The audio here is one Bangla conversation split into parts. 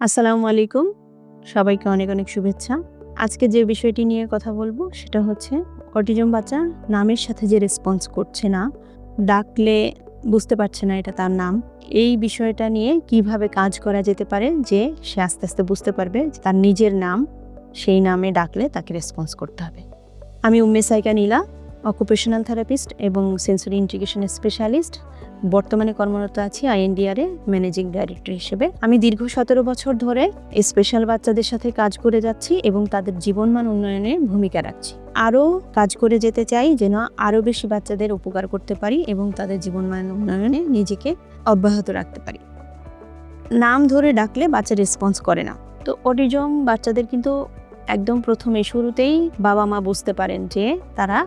আসসালামু আলাইকুম। সবাইকে অনেক অনেক শুভেচ্ছা। আজকে যে বিষয়টি নিয়ে কথা বলব সেটা হচ্ছে অটিজম বাচ্চা নামের সাথে যে রেসপন্স করছে না, ডাকলে বুঝতে পারছে না এটা তার নাম। এই বিষয়টা নিয়ে কীভাবে কাজ করা যেতে পারে যে সে আস্তে আস্তে বুঝতে পারবে যে তার নিজের নাম, সেই নামে ডাকলে তাকে রেসপন্স করতে হবে। আমি উম্মে সাইকা নীলা অকুপেশনাল থেরাপিস্ট এবং সেন্সরি ইন্টিগ্রেশন স্পেশালিস্ট বর্তমানে কর্মরত আছি আইএনডিআর ম্যানেজিং ডাইরেক্টর হিসেবে। আমি দীর্ঘ সতেরো বছর ধরে স্পেশাল বাচ্চাদের সাথে কাজ করে যাচ্ছি এবং তাদের জীবনমান উন্নয়নে ভূমিকা রাখছি। আরও কাজ করে যেতে চাই যেন আরও বেশি বাচ্চাদের উপকার করতে পারি এবং তাদের জীবনমান উন্নয়নে নিজেকে অব্যাহত রাখতে পারি। নাম ধরে ডাকলে বাচ্চা রেসপন্স করে না। তো অটিজম বাচ্চাদের কিন্তু একদম প্রথমে শুরুতেই বাবা মা বুঝতে পারেন যে তারা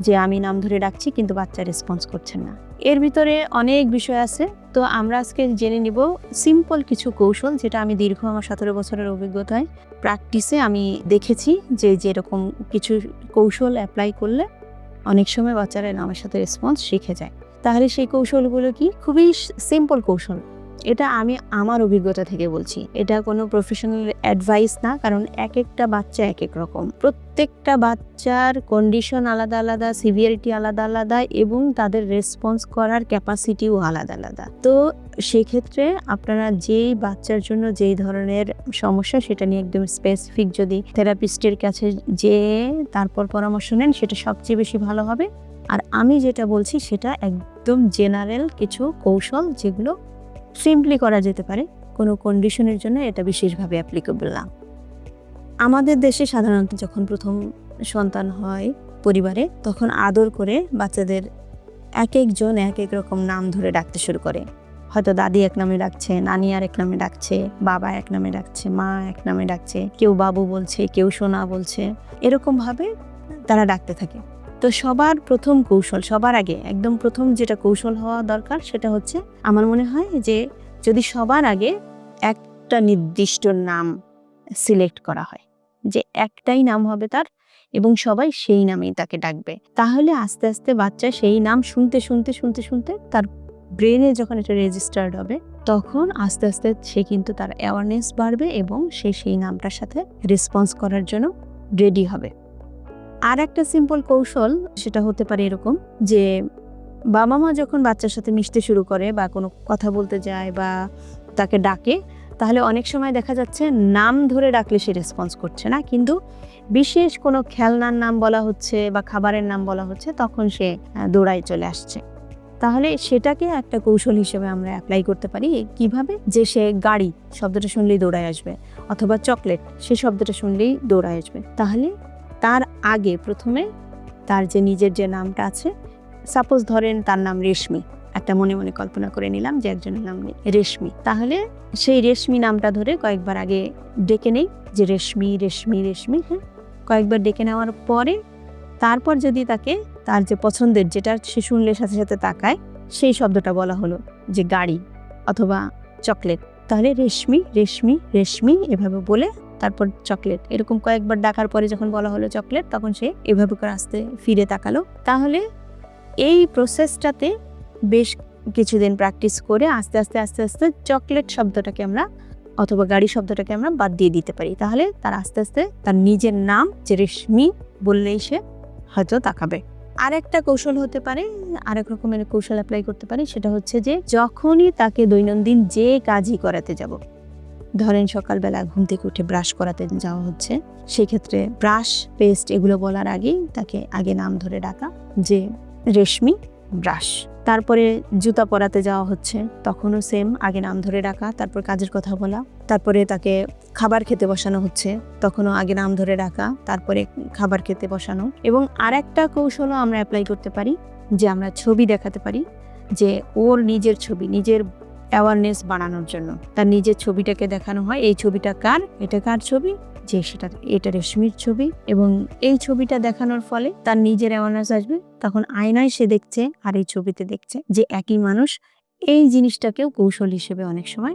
যে আমি নাম ধরে ডাকছি, কিন্তু বাচ্চা রেসপন্স করছেন না। এর ভিতরে অনেক বিষয় আছে, তো আমরা আজকে জেনে নিব সিম্পল কিছু কৌশল যেটা আমি দীর্ঘ আমার সতেরো বছরের অভিজ্ঞতায় প্র্যাকটিসে আমি দেখেছি যে যেরকম কিছু কৌশল অ্যাপ্লাই করলে অনেক সময় বাচ্চারা নামের সাথে রেসপন্স শিখে যায়। তাহলে সেই কৌশলগুলো কি? খুবই সিম্পল কৌশল। এটা আমি আমার অভিজ্ঞতা থেকে বলছি। এটা কোনো প্রফেশনাল অ্যাডভাইস না, কারণ এক একটা বাচ্চা এক এক রকম। প্রত্যেকটা বাচ্চার কন্ডিশন আলাদা আলাদা সিভিয়ারিটি আলাদা আলাদা এবং তাদের রেসপন্স করার ক্যাপাসিটিও আলাদা আলাদা। তো সেক্ষেত্রে আপনারা যেই বাচ্চার জন্য যেই ধরনের সমস্যা, সেটা নিয়ে একদম স্পেসিফিক যদি থেরাপিস্টের কাছে যে তারপর পরামর্শ নেন, সেটা সবচেয়ে বেশি ভালো হবে। আর আমি যেটা বলছি, সেটা একদম জেনারেল কিছু কৌশল যেগুলো সিম্পলি করা যেতে পারে, কোনো কন্ডিশনের জন্য এটা বিশেষভাবে অ্যাপ্লিকেবল না। আমাদের দেশে সাধারণত যখন প্রথম সন্তান হয় পরিবারে, তখন আদর করে বাচ্চাদের এক একজন এক এক রকম নাম ধরে ডাকতে শুরু করে। হয়তো দাদি এক নামে ডাকছে, নানি আর এক নামে ডাকছে, বাবা এক নামে ডাকছে, মা এক নামে ডাকছে, কেউ বাবু বলছে, কেউ সোনা বলছে, এরকমভাবে তারা ডাকতে থাকে। তো সবার প্রথম কৌশল, সবার আগে একদম প্রথম যেটা কৌশল হওয়া দরকার সেটা হচ্ছে আমার মনে হয় যে যদি সবার আগে একটা নির্দিষ্ট নাম সিলেক্ট করা হয়, যে একটাই নাম হবে তার এবং সবাই সেই নামেই তাকে ডাকবে, তাহলে আস্তে আস্তে বাচ্চা সেই নাম শুনতে শুনতে শুনতে শুনতে তার ব্রেনে যখন এটা রেজিস্টার্ড হবে, তখন আস্তে আস্তে সে কিন্তু তার অ্যাওয়ারনেস বাড়বে এবং সে সেই নামটার সাথে রেসপন্স করার জন্য রেডি হবে। আর একটা সিম্পল কৌশল সেটা হতে পারে এরকম যে বাবা মা যখন বাচ্চার সাথে মিশতে শুরু করে বা কোনো কথা বলতে যায় বা তাকে ডাকে, তাহলে অনেক সময় দেখা যাচ্ছে নাম ধরে ডাকলে সে রেসপন্স করছে না। কিন্তু বিশেষ কোনো খেলনার নাম বলা হচ্ছে বা খাবারের নাম বলা হচ্ছে তখন সে দৌড়ায় চলে আসছে। তাহলে সেটাকে একটা কৌশল হিসেবে আমরা অ্যাপ্লাই করতে পারি। কীভাবে? যে সে গাড়ি শব্দটা শুনলেই দৌড়ায় আসবে অথবা চকলেট সে শব্দটা শুনলেই দৌড়ায় আসবে। তাহলে তার আগে প্রথমে তার যে নিজের যে নামটা আছে সাপোজ ধরেন তার নাম রেশমি। একটা মনে মনে কল্পনা করে নিলাম যে একজনের নাম রেশমি। তাহলে সেই রেশমি নামটা ধরে কয়েকবার আগে ডেকে নেই যে রেশমি রেশমি রেশমি হ্যাঁ? কয়েকবার ডেকে নেওয়ার পরে তারপর যদি তাকে তার যে পছন্দের যেটা সে শুনলে সাথে সাথে তাকায়, সেই শব্দটা বলা হলো যে গাড়ি অথবা চকলেট। তাহলে রেশমি রেশমি রেশমি এভাবে বলে তারপর চকলেট। এরকম কয়েকবার ডাকার পরে যখন বলা হলো চকলেট, তখন সে এভাবে করে আস্তে ফিরে তাকালো। তাহলে এই প্রসেসটাতে বেশ কিছুদিন প্র্যাকটিস করে আস্তে আস্তে আস্তে আস্তে চকলেট শব্দটাকে আমরা অথবা গাড়ি শব্দটাকে আমরা বাদ দিয়ে দিতে পারি। তাহলে তার আস্তে আস্তে তার নিজের নাম যে রেশমি বললেই সে হয়তো তাকাবে। আর একটা কৌশল হতে পারে, আরেক রকমের কৌশল অ্যাপ্লাই করতে পারি, সেটা হচ্ছে যে যখনই তাকে দৈনন্দিন যে কাজই করাতে যাব ধরেন সকালবেলা ঘুম থেকে উঠে ব্রাশ করাতে যাওয়া হচ্ছে, সেক্ষেত্রে ব্রাশ, পেস্ট এগুলো বলার আগেই তাকে আগে নাম ধরে ডাকা যে রেশমি ব্রাশ। তারপরে জুতা পরাতে যাওয়া হচ্ছে, তখনও সেম আগে নাম ধরে ডাকা, তারপর কাজের কথা বলা, তারপরে তাকে খাবার খেতে বসানো হচ্ছে, তখনও আগে নাম ধরে ডাকা, তারপরে খাবার খেতে বসানো। এবং আর একটা কৌশলও আমরা অ্যাপ্লাই করতে পারি, যে আমরা ছবি দেখাতে পারি, যে ওর নিজের ছবি, নিজের অ্যাওয়ারনেস বাড়ানোর জন্য। তার নিজের ছবিটাকে দেখানো হয়, এই ছবিটা কার? এটা কার ছবি? যে সেটা, এটা রেশমির ছবি। এবং এই ছবিটা দেখানোর ফলে তার নিজের অ্যাওয়ারনেস আসবে। তখন আয়নায় সে দেখছে আর এই ছবিতে দেখছে যে একই মানুষ এই জিনিসটাকেও কৌশল হিসেবে অনেক সময়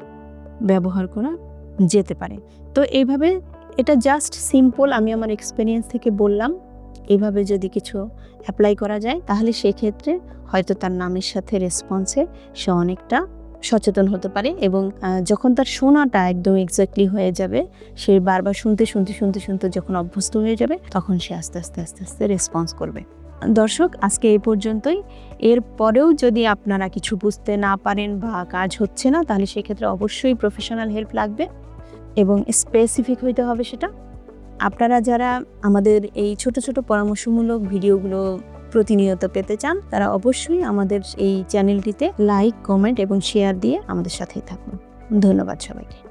ব্যবহার করা যেতে পারে। তো এইভাবে এটা জাস্ট সিম্পল আমি আমার এক্সপিরিয়েন্স থেকে বললাম। এইভাবে যদি কিছু অ্যাপ্লাই করা যায়, তাহলে সেক্ষেত্রে হয়তো তার নামের সাথে রেসপন্সে সে অনেকটা সচেতন হতে পারে এবং যখন তার শোনাটা একদম এক্স্যাক্টলি হয়ে যাবে, সে বারবার শুনতে শুনতে শুনতে শুনতে যখন অভ্যস্ত হয়ে যাবে, তখন সে আস্তে আস্তে আস্তে আস্তে রেসপন্স করবে। দর্শক, আজকে এই পর্যন্তই। এর পরেও যদি আপনারা কিছু বুঝতে না পারেন বা কাজ হচ্ছে না, তাহলে সেক্ষেত্রে অবশ্যই প্রফেশনাল হেল্প লাগবে এবং স্পেসিফিক হইতে হবে সেটা। আপনারা যারা আমাদের এই ছোট ছোট পরামর্শমূলক ভিডিওগুলো প্রতিনিয়ত পেতে চান, তারা অবশ্যই আমাদের এই চ্যানেলটিতে লাইক, কমেন্ট এবং শেয়ার দিয়ে আমাদের সাথেই থাকুন। ধন্যবাদ সবাইকে।